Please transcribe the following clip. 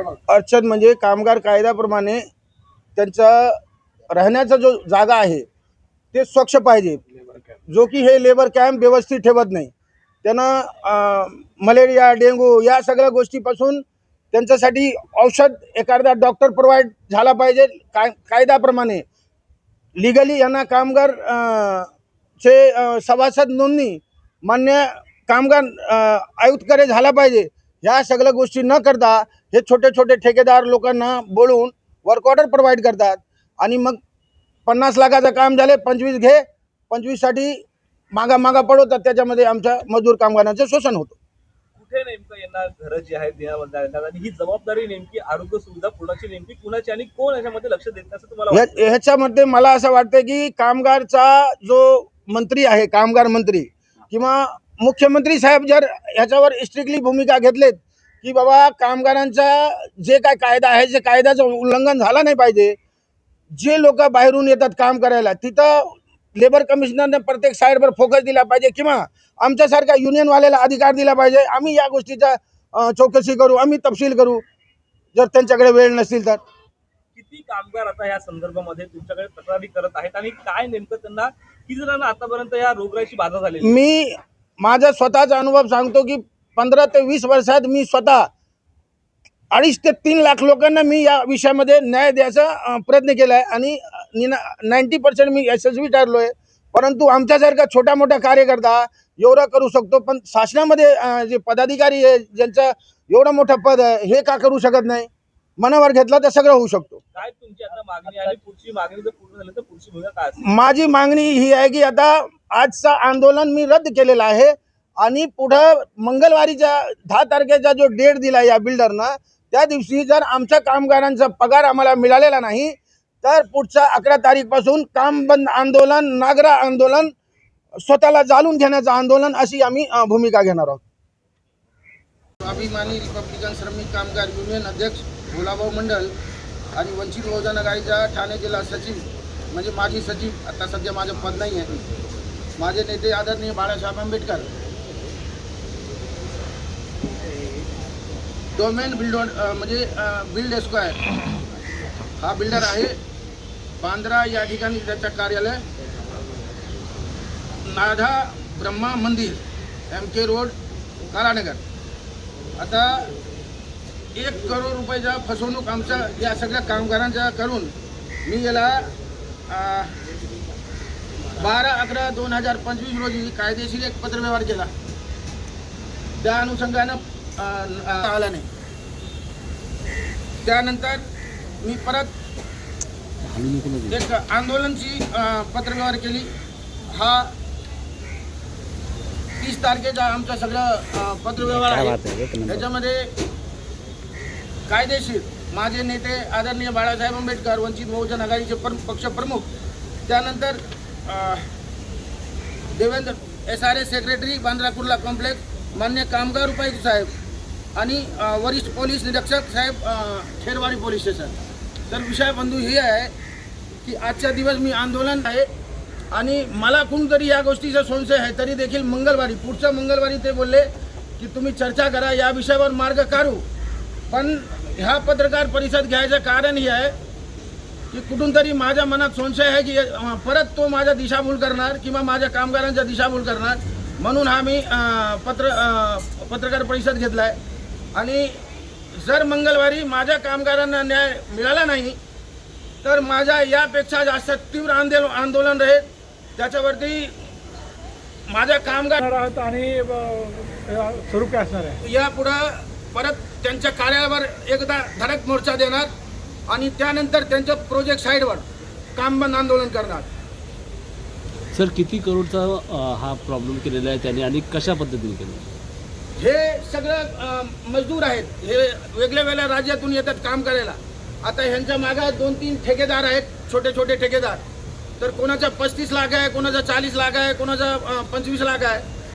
अडचण म्हणजे कामगार कायद्याप्रमाणे त्यांचा राहण्याचा जो जागा आहे ते स्वच्छ पाहिजे. जो की हे लेबर कॅम्प व्यवस्थित ठेवत नाही. त्यांना मलेरिया डेंगू या सगळ्या गोष्टीपासून त्यांच्यासाठी औषध एखादा डॉक्टर प्रोव्हाइड झाला पाहिजे. काय कायद्याप्रमाणे. लिगली यांना कामगार चे सभासद नोंदणी मान्य कामगार आयुक्तकडे झाला पाहिजे. ह्या सगळ्या गोष्टी न करता हे छोटे छोटे ठेकेदार लोकांना बोलवून वर्क ऑर्डर प्रोव्हाइड करतात. आणि मग पन्नास लाखाचं काम झाले पंचवीस घे पंचवीससाठी मागा मागा पडवतात. त्याच्यामध्ये आमच्या मजदूर कामगारांचं शोषण होतं. कुठे नेमकं यांना घरं जी आहेत देण्याबद्दल येतात आणि ही जबाबदारी नेमकी आरोग्य सुविधा पुरवण्याची नेमकी कुणाची आणि कोण याच्यामध्ये लक्ष देत नाही असं तुम्हाला ह्या-? ह्याच्यामध्ये मला असं वाटतं की कामगारचा जो मंत्री आहे कामगार मंत्री किंवा मुख्यमंत्री साहेब जर ह्याच्यावर स्ट्रिक्टली भूमिका घेतलेत की बाबा कामगारांचा जे काय कायदा आहे जे कायद्याचं उल्लंघन झालं नाही पाहिजे जे लोक बाहेरून येतात काम करायला तिथं लेबर कमिशनरने प्रत्येक साईडवर फोकस दिला पाहिजे किंवा आमच्यासारख्या युनियनवाल्याला अधिकार दिला पाहिजे. आम्ही या गोष्टीचा चौकशी करू आम्ही तपशील करू जर त्यांच्याकडे वेळ नसतील तर. किती कामगार आता या संदर्भामध्ये तुमच्याकडे तक्रारी करत आहेत? आणि काय नेमकं त्यांना किती जणांना आतापर्यंत या रोगराईची बाधा आहे? मी माझा स्वतःचा अनुभव सांगतो की पंधरा ते वीस वर्षात मी स्वतः अडीच ते तीन लाख लोकांना मी या विषयामध्ये न्याय द्यायचा प्रयत्न केला आहे आणि नाईन्टी पर्सेंट मी यशस्वी ठरलो आहे परंतु आमच्यासारखा छोटा मोठा कार्यकर्ता एवढा करू शकतो पण शासनामध्ये जे पदाधिकारी आहे ज्यांचं एवढं मोठं पद आहे हे का करू शकत नाही? मनावर घेतला तर सगळं होऊ शकतो. काय तुमची आता मागणी आणि पुढची मागणी जर पूर्ण झाली तर पुढची भूमिका काय असेल? माझी मागणी ही आहे की आता आजचं आंदोलन मी रद्द केलेलं आहे आणि पुढं मंगळवारीच्या दहा तारखेचा जो डेट दिला या बिल्डरनं त्या दिवशी जर आमच्या कामगारांचा पगार आम्हाला मिळालेला नाही तर पुढच्या अकरा तारीखपासून काम बंद आंदोलन नागरा आंदोलन स्वतःला जाळून घेण्याचं आंदोलन अशी आम्ही अ, भूमिका घेणार आहोत. स्वाभिमानी रिपब्लिकन श्रमिक कामगार युनियन अध्यक्ष भोलाभाऊ मंडल आणि वंचित बहुजन आघाडीचा ठाणे जिल्हा सचिव म्हणजे माजी सचिव आता सध्या माझं पद नाही आहे. माझे नेते आदरणीय बाळासाहेब आंबेडकर. डोमेन म्हणजे, बिल्ड म्हणजे बिल्ड एस्क्वायर हा बिल्डर आहे. बांद्रा या ठिकाणी त्याचं कार्यालय. नाधा ब्रह्मा मंदिर एम के रोड कालानगर. आता एक करोड रुपयाचा फसवणूक आमच्या या सगळ्या कामगारांचा करून मी याला बारा अकरा दोन हजार पंचवीस रोजी कायदेशीर एक पत्रव्यवहार केला. त्या अनुषंगानं आला नाही. त्यानंतर मी परत एक आंदोलनची पत्रव्यवहार केली. हा तीस तारखेचा आमचा सगळं पत्रव्यवहार आहे. त्याच्यामध्ये कायदेशीर माझे नेते आदरणीय बाळासाहेब आंबेडकर वंचित बहुजन आघाडीचे पर पक्षप्रमुख त्यानंतर Devendra S R S secretary Bandra Kurla complex मान्य कामगार उपायुक्त साहेब आणि वरिष्ठ पोलीस निरीक्षक साहेब खेरवाडी पोलीस स्टेशन. तर विषय बंधू हे आहे की आजचा दिवस मी आंदोलन आहे आणि मला कोणतरी या गोष्टीचा संशय आहे तरी देखील मंगळवारी पुढच्या मंगळवारी ते बोलले की तुम्ही चर्चा करा या विषयावर मार्ग काढू. पण ह्या पत्रकार परिषद घ्यायचं कारण हे आहे की कुठून तरी माझ्या मनात संशय आहे की परत तो माझा दिशाभूल करणार किंवा माझ्या कामगारांचा दिशाभूल करणार. म्हणून हा मी पत्र पत्रकार परिषद घेतला आहे आणि जर मंगळवारी माझ्या कामगारांना न्याय मिळाला नाही तर माझ्या यापेक्षा जास्त तीव्र आंदोलन आंदोलन राहील त्याच्यावरती माझ्या कामगार आणि स्वरूप काय असणार आहे. यापुढं परत त्यांच्या कार्यालयावर एकदा धडक मोर्चा देणार आणि त्यानंतर त्यांच्या प्रोजेक्ट साईडवर काम बंद आंदोलन करणार. सर किती करोडचा हा प्रॉब्लेम केलेला आहे त्याने आणि कशा पद्धतीने केला हे सगळं मजदूर आहेत. हे वेगळ्या वेगळ्या राज्यातून येतात काम करायला. आता ह्यांच्या मागे दोन तीन ठेकेदार आहेत छोटे छोटे ठेकेदार. तर कोणाचा पस्तीस लाख आहे कोणाचा चाळीस लाख आहे कोणाचा पंचवीस लाख आहे.